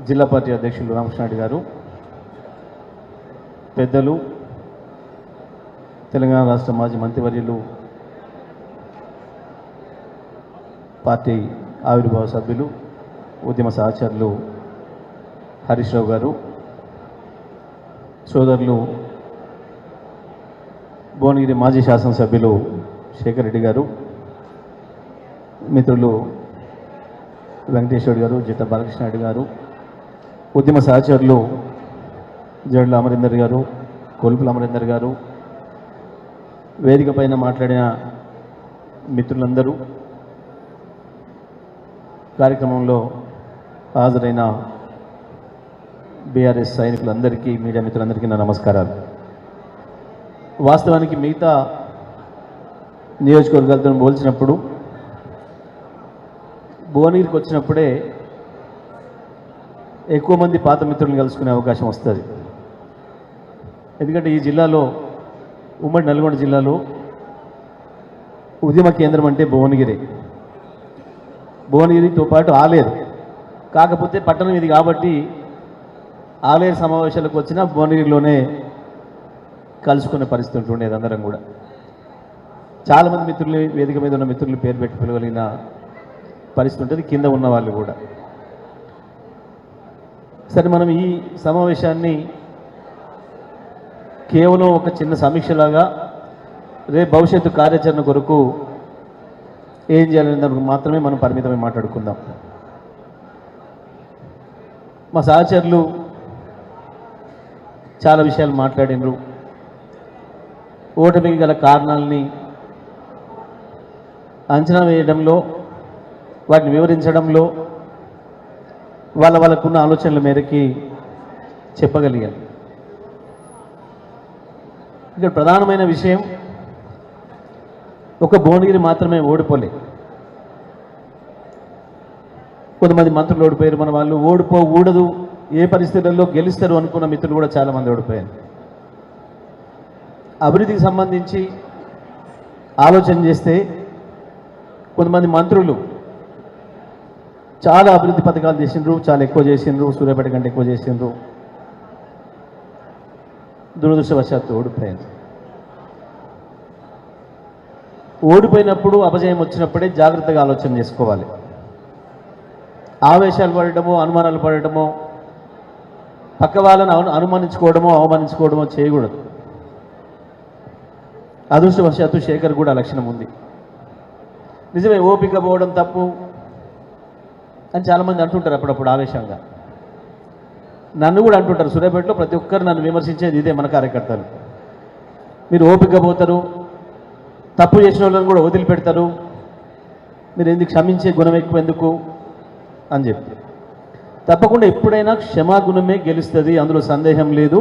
జిల్లా పార్టీ అధ్యక్షులు రామకృష్ణారెడ్డి గారు పెద్దలు తెలంగాణ రాష్ట్ర మాజీ మంత్రివర్యులు పార్టీ ఆవిర్భావ సభ్యులు ఉద్యమ సహచరులు హరీష్ రావు గారు సోదరులు భువనగిరి మాజీ శాసనసభ్యులు శేఖర్ రెడ్డి గారు మిత్రులు వెంకటేశ్వర గారు జిట్ట బాలకృష్ణారెడ్డి గారు ఉద్యమ సహచరులు జడ్ల అమరీందర్ గారు కొలుపుల అమరీందర్ గారు వేదిక పైన మాట్లాడిన మిత్రులందరూ కార్యక్రమంలో హాజరైన బీఆర్ఎస్ సైనికులందరికీ మీడియా మిత్రులందరికీ నా నమస్కారాలు. వాస్తవానికి మిగతా నియోజకవర్గాలతో పోల్చినప్పుడు భువనగిరికి వచ్చినప్పుడే ఎక్కువ మంది పాత మిత్రులను కలుసుకునే అవకాశం వస్తుంది. ఎందుకంటే ఈ జిల్లాలో ఉమ్మడి నల్గొండ జిల్లాలో ఉద్యమ కేంద్రం అంటే భువనగిరి. భువనగిరితో పాటు ఆలేరు. కాకపోతే పట్టణం ఇది కాబట్టి ఆలేరు సమావేశాలకు వచ్చిన భువనగిరిలోనే కలుసుకునే పరిస్థితి ఉంటుండేది అందరం కూడా. చాలామంది మిత్రులు వేదిక మీద ఉన్న మిత్రులు పేరు పెట్టి పిలవలిగిన పరిస్థితి ఉంటుంది. కింద ఉన్న వాళ్ళు కూడా. సరే మనం ఈ సమావేశాన్ని కేవలం ఒక చిన్న సమీక్షలాగా రేపు భవిష్యత్తు కార్యాచరణ కొరకు ఏం చేయాలనే దానికి మాత్రమే మనం పరిమితమై మాట్లాడుకుందాం. మా సహచరులు చాలా విషయాలు మాట్లాడినరు. ఓటమికి గల కారణాలని అంచనా వేయడంలో వాటిని వివరించడంలో వాళ్ళ వాళ్ళకున్న ఆలోచనల మేరకి చెప్పగలిగారు ఇక్కడ ప్రధానమైన విషయం ఒక భువనగిరి మాత్రమే ఓడిపోలే. కొంతమంది మంత్రులు ఓడిపోయారు మన వాళ్ళు ఓడిపోకూడదు ఏ పరిస్థితుల్లో గెలుస్తారు అనుకున్న మిత్రులు కూడా చాలామంది ఓడిపోయారు. అభివృద్ధికి సంబంధించి ఆలోచన చేస్తే కొంతమంది మంత్రులు చాలా అభివృద్ధి పథకాలు చేసిండ్రు చాలా ఎక్కువ చేసిండ్రు సూర్యాపేట కంటే ఎక్కువ చేసిండ్రు. దురదృష్టవశాత్తు ఓడిపోయింది ఓడిపోయినప్పుడు అపజయం వచ్చినప్పుడే జాగ్రత్తగా ఆలోచన చేసుకోవాలి. ఆవేశాలు పడటమో అనుమానాలు పడటమో పక్క వాళ్ళని అనుమానించుకోవడమో అవమానించుకోవడమో చేయకూడదు. అదృష్టవశాత్తు శేఖర్ కూడా లక్షణం ఉంది. నిజమే ఓపిక పోవడం తప్పు. అని చాలామంది అంటుంటారు అప్పుడప్పుడు ఆవేశంగా. నన్ను కూడా అంటుంటారు సూర్యాపేటలో ప్రతి ఒక్కరు నన్ను విమర్శించేది ఇదే మన కార్యకర్తలు. మీరు ఓపిక పోతారు తప్పు చేసిన వాళ్ళని కూడా వదిలిపెడతారు మీరు ఎందుకు క్షమించే గుణం ఎక్కువ ఎందుకు అని చెప్పి తప్పకుండా ఎప్పుడైనా క్షమాగుణమే గెలుస్తుంది అందులో సందేహం లేదు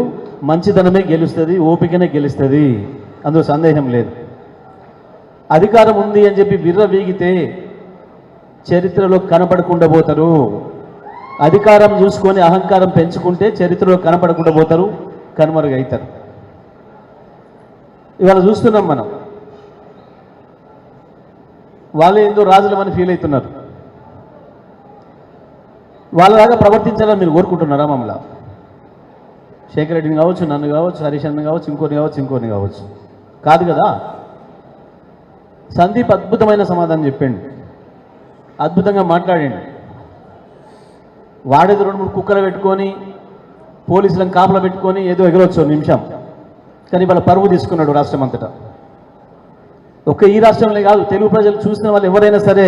మంచితనమే గెలుస్తుంది ఓపికనే గెలుస్తుంది అందులో సందేహం లేదు. అధికారం ఉంది అని చెప్పి విర్ర వీగితే చరిత్రలో కనపడకుండా పోతారు. అధికారం చూసుకొని అహంకారం పెంచుకుంటే చరిత్రలో కనపడకుండా పోతారు కనుమరుగవుతారు ఇవాళ చూస్తున్నాం మనం. వాళ్ళు ఏందో రాజులమని ఫీల్ అవుతున్నారు. వాళ్ళలాగా ప్రవర్తించాలని మీరు కోరుకుంటున్నారా మమ్మల్ని? శేఖర్ రెడ్డిని కావచ్చు నన్ను కావచ్చు హరీష్ అన్న కావచ్చు ఇంకోని కావచ్చు ఇంకోని కావచ్చు. కాదు కదా? సందీప్ అద్భుతమైన సమాధానం చెప్పండి. అద్భుతంగా మాట్లాడండి. వాడేది రెండు మూడు కుక్కలు పెట్టుకొని పోలీసులను కాపలా పెట్టుకొని ఏదో ఎగరొచ్చు నిమిషం. కానీ వాళ్ళ పరువు తీసుకున్నాడు రాష్ట్రం అంతటా. ఒక్క ఈ రాష్ట్రంలో కాదు తెలుగు ప్రజలు చూసిన వాళ్ళు ఎవరైనా సరే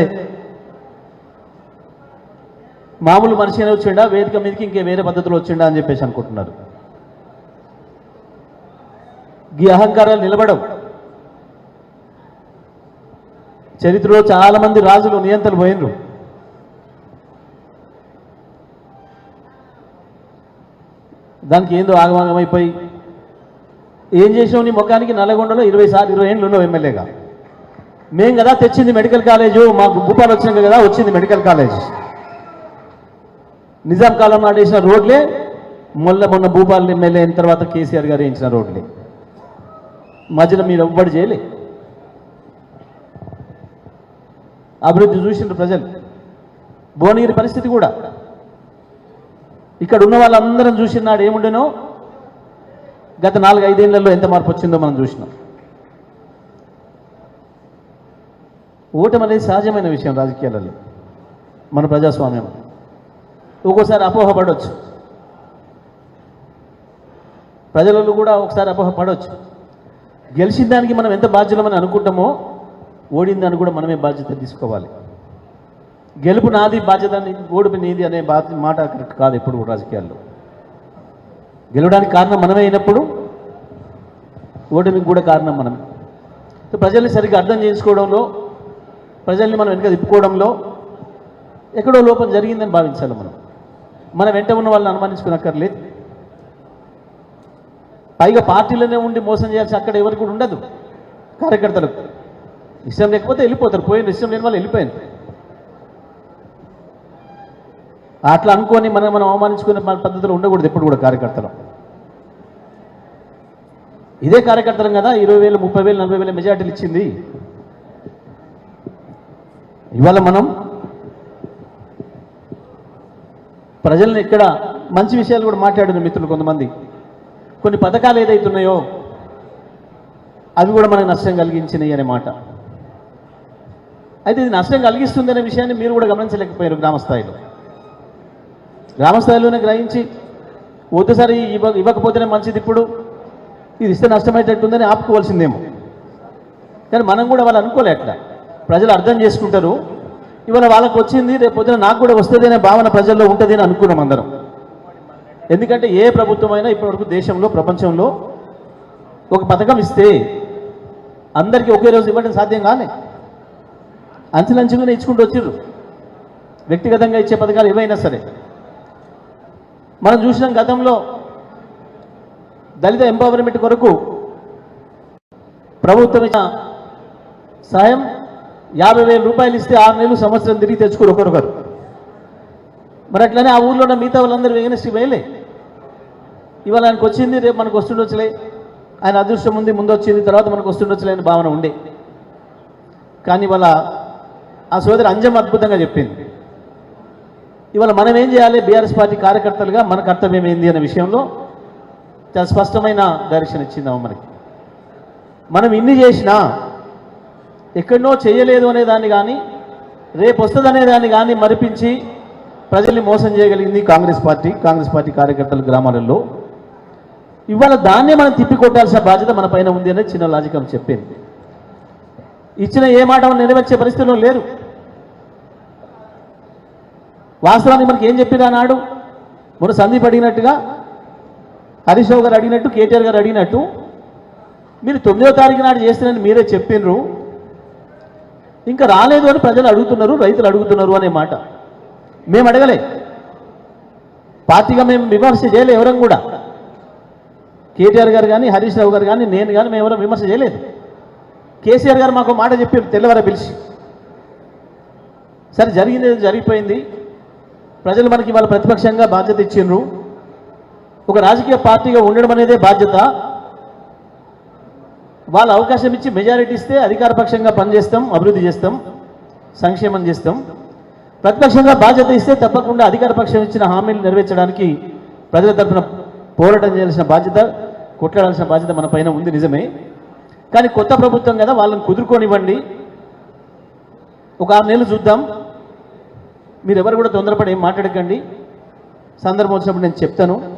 మామూలు మనిషి అయినా వచ్చిండా వేదిక మీదకి ఇంకే వేరే పద్ధతిలో వచ్చిండా అని చెప్పేసి అనుకుంటున్నారు. ఈ అహంకారాలు నిలబడవు. చరిత్రలో చాలా మంది రాజులు నియంత్రణ పోయినరు. దానికి ఏందో ఆగమాగమైపోయి ఏం చేసావు నీ ముఖానికి? నల్లగొండలో ఇరవై సార్లు ఇరవై ఏళ్ళు ఉన్నావు ఎమ్మెల్యేగా. మేం కదా తెచ్చింది మెడికల్ కాలేజు మాకు భూపాలు వచ్చినాక కదా వచ్చింది మెడికల్ కాలేజ్. నిజాం కాలం నాడు వేసిన రోడ్లే మొన్న మొన్న భూపాల్ ఎమ్మెల్యే అయిన తర్వాత కేసీఆర్ గారు వేయించిన రోడ్లే. మధ్యలో మీరు ఎవ్వడు చేయలే. అభివృద్ధి చూసిండ్రు ప్రజలు. భువనగిరి పరిస్థితి కూడా. ఇక్కడ ఉన్న వాళ్ళందరం చూసినాడు ఏముండేనో? గత నాలుగు ఐదేళ్ళలో ఎంత మార్పు వచ్చిందో మనం చూసినాం. ఓటమి అనేది సహజమైన విషయం రాజకీయాలలో. మన ప్రజాస్వామ్యం. ఒక్కోసారి అపోహ పడవచ్చు ప్రజలలో కూడా ఒకసారి అపోహ పడవచ్చు గెలిచిన దానికి మనం ఎంత బాధ్యులమని అనుకుంటామో ఓడిందని కూడా మనమే బాధ్యత తీసుకోవాలి. గెలుపు నాది బాధ్యత ఓడిపి నీది అనే బాధ్య మాట కరెక్ట్ కాదు ఎప్పుడు రాజకీయాల్లో. గెలవడానికి కారణం మనమే అయినప్పుడు ఓటమికి కూడా కారణం మనమే. ప్రజల్ని సరిగ్గా అర్థం చేసుకోవడంలో ప్రజల్ని మనం వెనుక తిప్పుకోవడంలో ఎక్కడో లోపం జరిగిందని భావించాలి మనం. మన వెంట ఉన్న వాళ్ళని అనుమానించుకునక్కర్లేదు. పైగా పార్టీలోనే ఉండి మోసం చేయాల్సి అక్కడ ఎవరికి కూడా ఉండదు. కార్యకర్తలకు. ఇష్టం లేకపోతే వెళ్ళిపోతారు పోయిన ఇష్టం లేని వాళ్ళు వెళ్ళిపోయింది అట్లా అనుకొని మనం మనం అవమానించుకునే మన పద్ధతిలో ఉండకూడదు ఎప్పుడు కూడా కార్యకర్తలు. ఇదే కార్యకర్తలం కదా ఇరవై వేలు ముప్పై వేలు నలభై వేల మెజార్టీలు ఇచ్చింది. ఇవాళ మనం ప్రజలను ఇక్కడ మంచి విషయాలు కూడా మాట్లాడిన మిత్రులు కొంతమంది. కొన్ని పథకాలు ఏదైతున్నాయో అవి కూడా మనకు నష్టం కలిగించినాయి అనే మాట. అయితే ఇది నష్టం కలిగిస్తుందనే విషయాన్ని మీరు కూడా గమనించలేకపోయారు గ్రామస్థాయిలో. గ్రామస్థాయిలోనే గ్రహించి ఒకసారి ఇవ్వ ఇవ్వకపోతేనే మంచిది ఇప్పుడు. ఇది ఇస్తే నష్టమయ్యేటట్టుందని ఆపుకోవాల్సిందేమో. కానీ మనం కూడా వాళ్ళు అనుకోలే అట్లా. ప్రజలు అర్థం చేసుకుంటారు. ఇవాళ వాళ్ళకి వచ్చింది రేపు పొద్దున నాకు కూడా వస్తుంది అనే భావన ప్రజల్లో ఉంటుంది అని అనుకున్నాం అందరం. ఎందుకంటే ఏ ప్రభుత్వమైనా ఇప్పటివరకు దేశంలో ప్రపంచంలో ఒక పథకం ఇస్తే అందరికీ ఒకే రోజు ఇవ్వడం సాధ్యం కాలే. అంచెలంచెలుగానే ఇచ్చుకుంటూ వచ్చిర్రు. వ్యక్తిగతంగా ఇచ్చే పథకాలు ఏవైనా సరే. మనం చూసినాం గతంలో దళిత ఎంపవర్మెంట్ కొరకు ప్రభుత్వం ఇచ్చిన సాయం యాభై వేల రూపాయలు ఇస్తే ఆరు నెలలు సంవత్సరం తిరిగి తెచ్చుకోరు ఒకరొకరు. మరి అట్లనే ఆ ఊర్లో ఉన్న మిగతా వాళ్ళందరూ వేగనెస్ట్ వేయలే ఇవాళ ఆయనకు వచ్చింది రేపు మనకు వస్తుండొచ్చులే. ఆయన అదృష్టం ఉంది ముందు వచ్చింది తర్వాత మనకు వస్తుండొచ్చులే అనే భావన ఉండే. కానీ వాళ్ళ ఆ సోదరి అంజం అద్భుతంగా చెప్పింది. ఇవాళ మనం ఏం చేయాలి? బీఆర్ఎస్ పార్టీ కార్యకర్తలుగా మన కర్తవ్యం ఏంది అనే విషయంలో చాలా స్పష్టమైన డైరెక్షన్ ఇచ్చింది ఆమె మనకి. మనం ఇన్ని చేసినా ఎక్కడనో చేయలేదు అనే దాన్ని కానీ రేపు వస్తుందనే దాన్ని కానీ మరిపించి ప్రజల్ని మోసం చేయగలిగింది కాంగ్రెస్ పార్టీ కాంగ్రెస్ పార్టీ కార్యకర్తలు గ్రామాలలో. ఇవాళ దాన్నే మనం తిప్పికొట్టాల్సిన బాధ్యత మన పైన ఉంది అనేది చిన్న లాజికం చెప్పింది. ఇచ్చిన ఏ మాట నెరవేర్చే పరిస్థితిలో లేరు. వాస్తవానికి మనకి ఏం చెప్పిన నాడు? మొన్న సందీప్ అడిగినట్టుగా హరీష్ రావు గారు అడిగినట్టు కేటీఆర్ గారు అడిగినట్టు మీరు తొమ్మిదో తారీఖు నాడు చేస్తారని మీరే చెప్పినరు. ఇంకా రాలేదు అని ప్రజలు అడుగుతున్నారు రైతులు అడుగుతున్నారు అనే మాట. మేము అడగలే. పార్టీగా మేము విమర్శ చేయలే ఎవరం కూడా. కేటీఆర్ గారు కానీ హరీష్ రావు గారు కానీ నేను కానీ మేము ఎవరో విమర్శ చేయలేదు. కేసీఆర్ గారు మాకు మాట చెప్పారు తెల్లవార పిలిచి. సరే జరిగింది జరిగిపోయింది. ప్రజలు మనకి వాళ్ళ ప్రతిపక్షంగా బాధ్యత ఇచ్చిండ్రు. ఒక రాజకీయ పార్టీగా ఉండడం అనేదే బాధ్యత. వాళ్ళ అవకాశం ఇచ్చి మెజారిటీ ఇస్తే అధికారపక్షంగా పనిచేస్తాం అభివృద్ధి చేస్తాం సంక్షేమం చేస్తాం. ప్రతిపక్షంగా బాధ్యత ఇస్తే తప్పకుండా అధికారపక్షం ఇచ్చిన హామీలు నెరవేర్చడానికి ప్రజల తరఫున పోరాటం చేయాల్సిన బాధ్యత కొట్లాడాల్సిన బాధ్యత మన పైన ఉంది నిజమే. కానీ కొత్త ప్రభుత్వం కదా వాళ్ళని కుదుర్కొనివ్వండి. ఒక ఆరు నెలలు చూద్దాం. మీరు ఎవరు కూడా తొందరపడి ఏం మాట్లాడకండి. సందర్భం వచ్చినప్పుడు నేను చెప్తాను.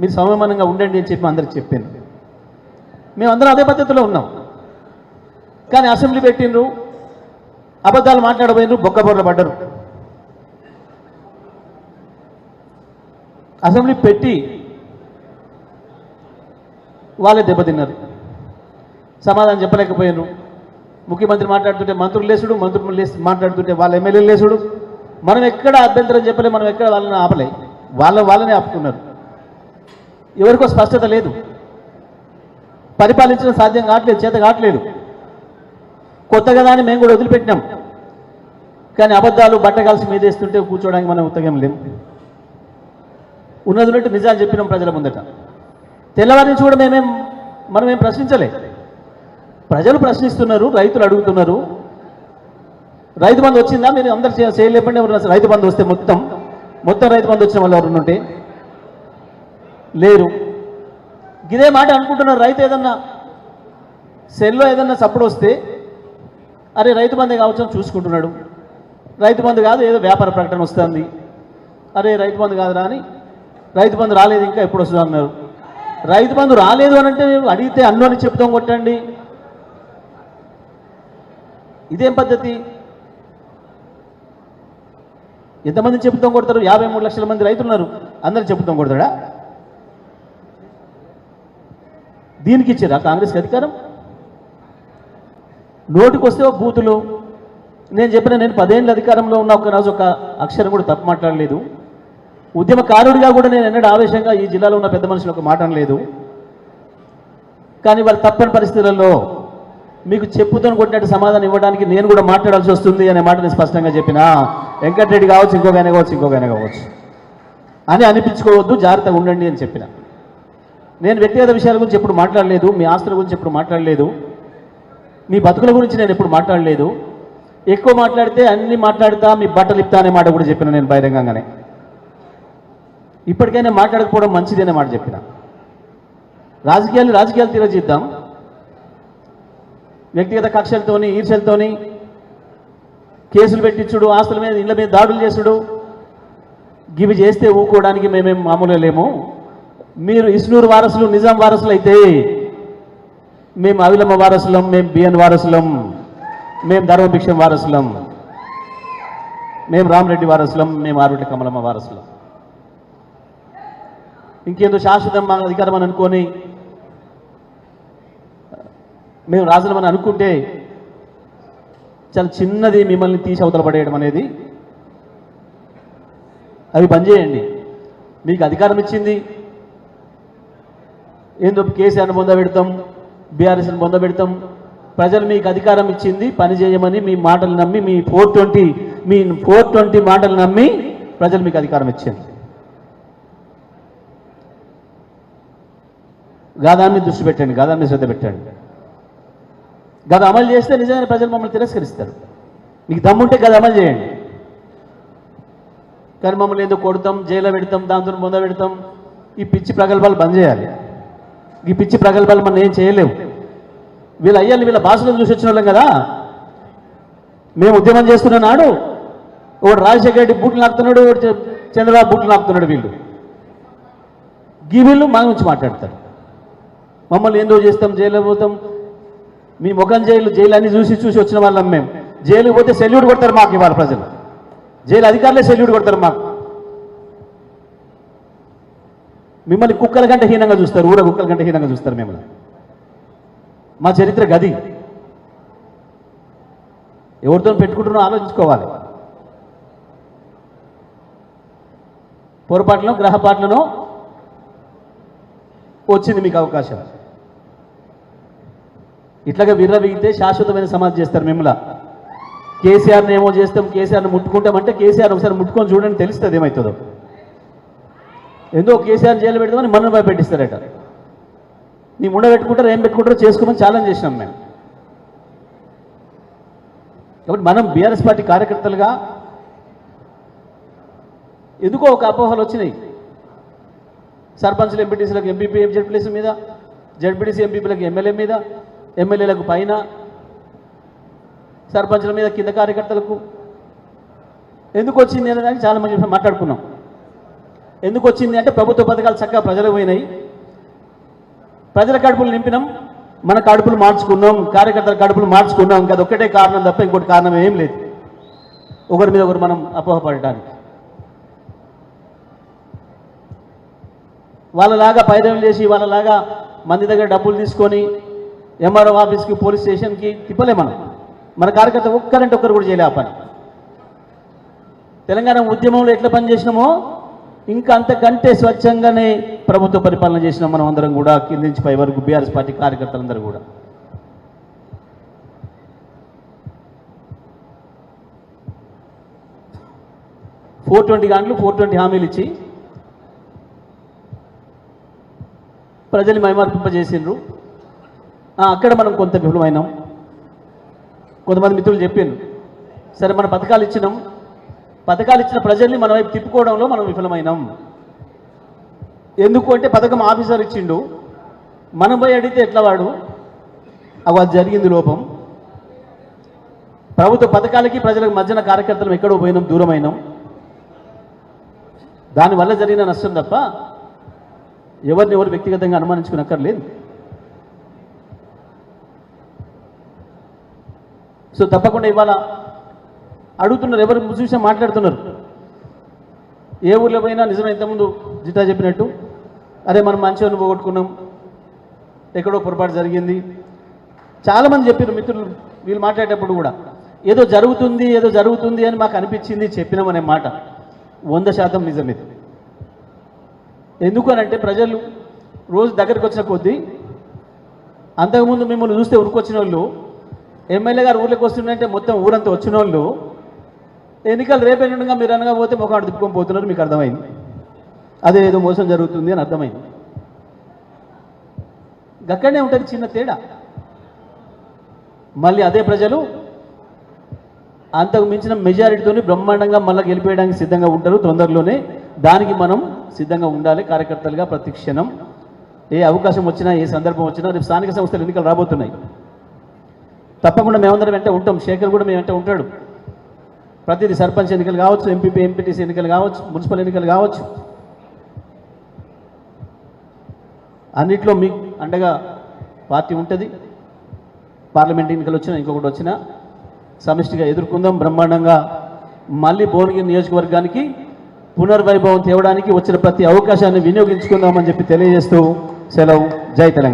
మీరు సమయమానంగా ఉండండి అని చెప్పి అందరికి చెప్పాను. మేమందరం అదే పద్ధతిలో ఉన్నాం. కానీ అసెంబ్లీ పెట్టిండ్రు అబద్ధాలు మాట్లాడబోయినరు బొక్కబొర్ర పడ్డరు. అసెంబ్లీ పెట్టి వాళ్ళే దెబ్బతిన్నారు. సమాధానం చెప్పలేకపోయినరు. ముఖ్యమంత్రి మాట్లాడుతుంటే మంత్రులు లేసుడు మంత్రులు లేసి మాట్లాడుతుంటే వాళ్ళ ఎమ్మెల్యేలు లేసుడు. మనం ఎక్కడ అభ్యంతరం చెప్పలే మనం ఎక్కడ వాళ్ళని ఆపలే. వాళ్ళ వాళ్ళనే ఆపుకున్నారు ఎవరికో స్పష్టత లేదు. పరిపాలించడం సాధ్యం కావట్లేదు చేత కావట్లేదు. కొత్తగా దాన్ని మేము కూడా వదిలిపెట్టినాం. కానీ అబద్ధాలు బట్టగాల్సి మీదేస్తుంటే కూర్చోడానికి మనం ఉత్తగం లేము ఉన్నది ఉన్నట్టు నిజాలు చెప్పినాం ప్రజల ముందట. తెల్లవారి నుంచి కూడా మేమేం మనమేం ప్రశ్నించలే. ప్రజలు ప్రశ్నిస్తున్నారు రైతులు అడుగుతున్నారు. రైతు బంధు వచ్చిందా? మీరు అందరు చే- చేయలేపండి ఎవరు రైతు బంధు వస్తే మొత్తం మొత్తం రైతు బంధు వచ్చిన వాళ్ళు ఎవరు ఉంటే. లేరు. ఇదే మాట అనుకుంటున్నారు. రైతు ఏదన్నా సెల్లో ఏదన్నా సప్పుడు వస్తే అరే రైతు బంధు కావచ్చు చూసుకుంటున్నాడు. రైతు బంధు కాదు ఏదో వ్యాపార ప్రకటన వస్తుంది. అరే రైతు బంధు కాదురా అని. రైతు బంధు రాలేదు ఇంకా ఎప్పుడు వస్తుంది అన్నారు రైతు బంధు రాలేదు అని అంటే అడిగితే అన్ను అని చెప్తాం కొట్టండి. ఇదేం పద్ధతి? ఎంతమంది చెబుతాం కొడతారు? యాభై మూడు లక్షల మంది రైతులు ఉన్నారు అందరు చెబుతాం కొడతాడా? దీనికి ఇచ్చారా? కాంగ్రెస్కి అధికారం? నోటికొస్తే ఒక బూతులు. నేను చెప్పిన నేను పదేళ్ళ అధికారంలో ఉన్న ఒక రోజు ఒక అక్షరం కూడా తప్పు మాట్లాడలేదు. ఉద్యమకారుడిగా కూడా నేను ఎన్నడూ ఆవేశంగా ఈ జిల్లాలో ఉన్న పెద్ద మనుషులు ఒక మాట అనలేదు కానీ వాళ్ళు తప్పని పరిస్థితులలో మీకు చెప్పుతో కొట్టినట్టు సమాధానం ఇవ్వడానికి నేను కూడా మాట్లాడాల్సి వస్తుంది అనే మాట నేను స్పష్టంగా చెప్పిన. వెంకటరెడ్డి కావచ్చు ఇంకొక ఆయన కావచ్చు ఇంకొక ఆయన కావచ్చు. అని అనిపించుకోవద్దు జాగ్రత్తగా ఉండండి అని చెప్పిన. నేను వ్యక్తిగత విషయాల గురించి ఎప్పుడు మాట్లాడలేదు మీ ఆస్తుల గురించి ఎప్పుడు మాట్లాడలేదు మీ బతుకుల గురించి నేను ఎప్పుడు మాట్లాడలేదు. ఎక్కువ మాట్లాడితే అన్ని మాట్లాడతా మీ బట్టలు ఇప్తా అనే మాట కూడా చెప్పిన నేను బహిరంగంగానే. ఇప్పటికైనా మాట్లాడకపోవడం మంచిది అనే మాట చెప్పిన. రాజకీయాలు రాజకీయాలు తీరచిద్దాం వ్యక్తిగత కక్షలతోని ఈర్చలతోని కేసులు పెట్టించుడు ఆస్తుల మీద ఇళ్ళ మీద దాడులు చేసుడు గివి చేస్తే ఊకోవడానికి మేమేం మామూలు లేము. మీరు ఇస్నూరు వారసులు నిజాం వారసులు అయితే మేము అవిలమ్మ వారసులం మేము బిఎన్ వారసులం మేము ధర్మభిక్షం వారసులం మేము రామరెడ్డి వారసులం మేము ఆరుటి కమలమ్మ వారసులం. ఇంకేందో శాశ్వతం మా అధికారం అని అనుకొని మేము రాజులమని అనుకుంటే చాలా చిన్నది మిమ్మల్ని తీసి అవతల పడేయడం అనేది. అవి బంద్ చేయండి. మీకు అధికారం ఇచ్చింది. ఏందో కేసీఆర్ని పొందబెడతాం బీఆర్ఎస్ని పొందబెడతాం ప్రజలు మీకు అధికారం ఇచ్చింది పని చేయమని మీ మాటలు నమ్మి మీ ఫోర్ ట్వంటీ మీ ఫోర్ ట్వంటీ మాటలు నమ్మి ప్రజలు మీకు అధికారం ఇచ్చింది. గాదాన్ని దృష్టి పెట్టండి గాదాన్ని శ్రద్ధ పెట్టండి. గది అమలు చేస్తే నిజమైన ప్రజలు మమ్మల్ని తిరస్కరిస్తారు. మీకు దమ్ముంటే గది అమలు చేయండి. కానీ మమ్మల్ని ఏదో కొడతాం? జైల్లో పెడతాం దాంతో ముంద పెడతాం? ఈ పిచ్చి ప్రగల్భాలు బంద్ చేయాలి. ఈ పిచ్చి ప్రగల్భాలు మనం ఏం చేయలేము వీళ్ళ అయ్యాలి వీళ్ళ భాషలో చూసి వచ్చిన వాళ్ళం కదా? మేము ఉద్యమం చేస్తున్న నాడు ఒకటి రాజశేఖర రెడ్డి బూట్లు నాకుతున్నాడు ఒకటి చంద్రబాబు బూట్లు నాకుతున్నాడు వీళ్ళు. గీ వీళ్ళు మా గురించి మాట్లాడతారు. మమ్మల్ని ఏందో చేస్తాం? జైలు పోతాం? మీ ముఖం జైలు జైలు అన్ని చూసి చూసి వచ్చిన వాళ్ళం మేము. జైలుకి పోతే సెల్యూట్ కొడతారు మాకు ఇవాళ ప్రజలు. జైలు అధికారులే సెల్యూట్ కొడతారు మాకు. మిమ్మల్ని కుక్కల కంటే హీనంగా చూస్తారు ఊర కుక్కల కంటే హీనంగా చూస్తారు మిమ్మల్ని. మా చరిత్ర గది. ఎవరితో పెట్టుకుంటున్నా ఆలోచించుకోవాలి. పొరపాట్లను గ్రహపాట్లను వచ్చింది మీకు అవకాశం. ఇట్లాగా విర్రవీగితే శాశ్వతమైన సమాధి చేస్తారు మిమ్మల్ని కేసీఆర్ని ఏమో చేస్తాం కేసీఆర్ని ముట్టుకుంటామంటే కేసీఆర్ ఒకసారి ముట్టుకొని చూడండి తెలుస్తుంది ఏమవుతుందో ఎందుకో కేసీఆర్ జైలు పెడతామని మనం భయపెట్టిస్తారట నీ ముండ పెట్టుకుంటారు ఏం పెట్టుకుంటారో చేసుకోమని ఛాలెంజ్ చేసినాం మేము కాబట్టి మనం బీఆర్ఎస్ పార్టీ కార్యకర్తలుగా ఎందుకో ఒక అపోహలు వచ్చినాయి సర్పంచ్లు ఎంపీటీసీలకు ఎంపీపీ జడ్పీటీసీ మీద జడ్పీటీసీ ఎంపీపీలకు ఎమ్మెల్యే మీద ఎమ్మెల్యేలకు పైన సర్పంచుల మీద కింద కార్యకర్తలకు. ఎందుకు వచ్చింది అనే దానికి చాలా మంది మాట్లాడుకున్నాం. ఎందుకు వచ్చింది అంటే ప్రభుత్వ పథకాలు చక్కగా ప్రజలకు పోయినాయి. ప్రజల కడుపులు నింపినాం మన కడుపులు మార్చుకున్నాం కార్యకర్తల కడుపులు మార్చుకున్నాం. కదా ఒక్కటే కారణం తప్ప ఇంకోటి కారణం ఏం లేదు. ఒకరి మీద ఒకరు మనం అపోహపడటానికి. వాళ్ళలాగా పైదవం చేసి వాళ్ళలాగా మంది దగ్గర డబ్బులు తీసుకొని ఎంఆర్ఓ ఆఫీస్కి పోలీస్ స్టేషన్కి తిప్పలే మనం. మన కార్యకర్త ఒక్కరంటే ఒక్కరు కూడా చేయలే ఆ పని. తెలంగాణ ఉద్యమంలో ఎట్లా పని చేసినామో ఇంకా అంతకంటే స్వచ్ఛంగానే ప్రభుత్వ పరిపాలన చేసినాం మనం అందరం కూడా కింద నుంచి పై వరకు బీఆర్ఎస్ పార్టీ కార్యకర్తలందరూ కూడా. ఫోర్ ట్వంటీ గంటలు ఫోర్ ట్వంటీ హామీలు ఇచ్చి ప్రజల్ని మైమార్పింపజేసిండ్రు. అక్కడ మనం కొంత విఫలమైనాం. కొంతమంది మిత్రులు చెప్పారు సరే మన పథకాలు ఇచ్చినాం. పథకాలు ఇచ్చిన ప్రజల్ని మన వైపు తిప్పుకోవడంలో మనం విఫలమైనాం. ఎందుకు అంటే పథకం ఆఫీసర్ ఇచ్చిండు. మనం పోయి అడిగితే ఎట్లా వాడు? అవి జరిగింది లోపం. ప్రభుత్వ పథకాలకి ప్రజలకు మధ్యన కార్యకర్తలు ఎక్కడో పోయినాం దూరమైనాం. దానివల్ల జరిగిన నష్టం తప్ప ఎవరిని ఎవరు వ్యక్తిగతంగా అనుమానించుకునక్కర్లేదు. సో తప్పకుండా ఇవాళ అడుగుతున్నారు ఎవరు చూసి మాట్లాడుతున్నారు. ఏ ఊర్లో పోయినా నిజమే ఇంతకుముందు జితా చెప్పినట్టు అరే మనం మంచిగా పోగొట్టుకున్నాం ఎక్కడో పొరపాటు జరిగింది. చాలామంది చెప్పారు మిత్రులు వీళ్ళు మాట్లాడేటప్పుడు కూడా ఏదో జరుగుతుంది ఏదో జరుగుతుంది అని మాకు అనిపించింది చెప్పినామనే మాట. వంద శాతం నిజమే. ఎందుకు అని అంటే ప్రజలు రోజు దగ్గరికి వచ్చిన కొద్దీ అంతకుముందు మిమ్మల్ని చూస్తే ఉరికొచ్చిన వాళ్ళు ఎమ్మెల్యే గారు ఊర్లోకి వస్తుందంటే మొత్తం ఊరంతా వచ్చిన వాళ్ళు ఎన్నికలు రేపు ఎన్నికగా మీరు అనగా పోతే ముఖం తిప్పుకొని పోతున్నారు మీకు అర్థమైంది. అదే ఏదో మోసం జరుగుతుంది అని అర్థమైంది. గక్కడనే ఉంటుంది చిన్న తేడా. మళ్ళీ అదే ప్రజలు అంతకు మించిన మెజారిటీతోని బ్రహ్మాండంగా మళ్ళీ గెలిపేయడానికి సిద్ధంగా ఉంటారు. తొందరలోనే దానికి మనం సిద్ధంగా ఉండాలి. కార్యకర్తలుగా ప్రతి క్షణం ఏ అవకాశం వచ్చినా ఏ సందర్భం వచ్చినా రేపు స్థానిక సంస్థలు ఎన్నికలు రాబోతున్నాయి. తప్పకుండా మేమందరం వెంట ఉంటాం. శేఖర్ కూడా మేము వెంట ఉంటాడు. ప్రతిదీ సర్పంచ్ ఎన్నికలు కావచ్చు ఎంపీపీ ఎంపీటీసీ ఎన్నికలు కావచ్చు మున్సిపల్ ఎన్నికలు కావచ్చు. అన్నిట్లో మీ అండగా పార్టీ ఉంటుంది. పార్లమెంట్ ఎన్నికలు వచ్చినా ఇంకొకటి వచ్చినా సమిష్టిగా ఎదుర్కొందాం. బ్రహ్మాండంగా మళ్ళీ భువనగిరి నియోజకవర్గానికి పునర్వైభవం తేవడానికి వచ్చిన ప్రతి అవకాశాన్ని వినియోగించుకుందామని చెప్పి తెలియజేస్తూ సెలవు. జై తెలంగాణ.